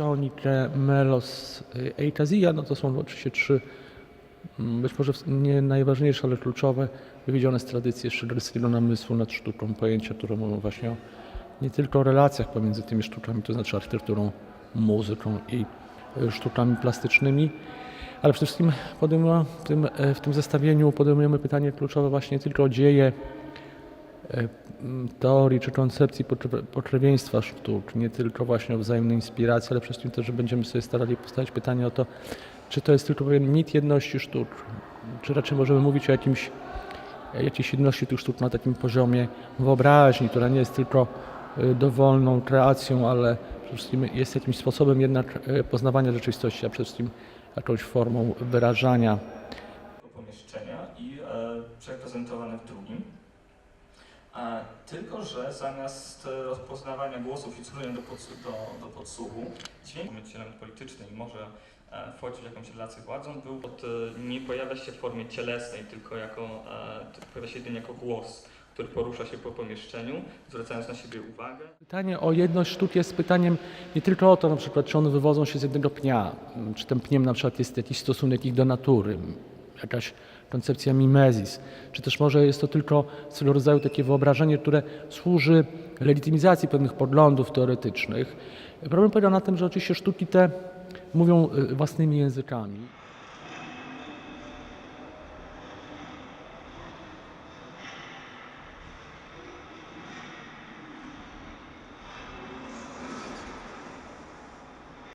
Tonitre, Melos, y, Eikazija, no to są oczywiście trzy, mm, być może nie najważniejsze, ale kluczowe, wywiedzione z tradycji szczylerskiego namysłu nad sztuką, pojęcia, które mówią właśnie o nie tylko o relacjach pomiędzy tymi sztukami, to znaczy architekturą, muzyką i y, sztukami plastycznymi, ale przede wszystkim w tym, e, w tym zestawieniu podejmujemy pytanie kluczowe właśnie nie tylko o dzieje teorii czy koncepcji pokrewieństwa sztuk, nie tylko właśnie o wzajemnej inspiracji, ale przede wszystkim też, że będziemy sobie starali postawić pytanie o to, czy to jest tylko pewien mit jedności sztuk, czy raczej możemy mówić o jakimś, jakiejś jedności tych sztuk na takim poziomie wyobraźni, która nie jest tylko e, dowolną kreacją, ale przede wszystkim jest jakimś sposobem jednak e, poznawania rzeczywistości, a przede wszystkim jakąś formą wyrażania pomieszczenia i e, przereprezentowane w drugim. Tylko, że zamiast e, rozpoznawania głosów i słuchania do, do, do podsłuchu, dźwięk mieć element polityczny i może e, wchodzić w jakąś relację władzą, był od, e, nie pojawia się w formie cielesnej, tylko jako, pojawia się jedynie jako głos, który porusza się po pomieszczeniu, zwracając na siebie uwagę. Pytanie o jedność sztuk jest pytaniem nie tylko o to, na przykład, czy one wywodzą się z jednego pnia, czy tym pniem na przykład jest jakiś stosunek ich do natury, jakaś koncepcja mimezis, czy też może jest to tylko swego rodzaju takie wyobrażenie, które służy legitymizacji pewnych poglądów teoretycznych. Problem polega na tym, że oczywiście sztuki te mówią y, własnymi językami.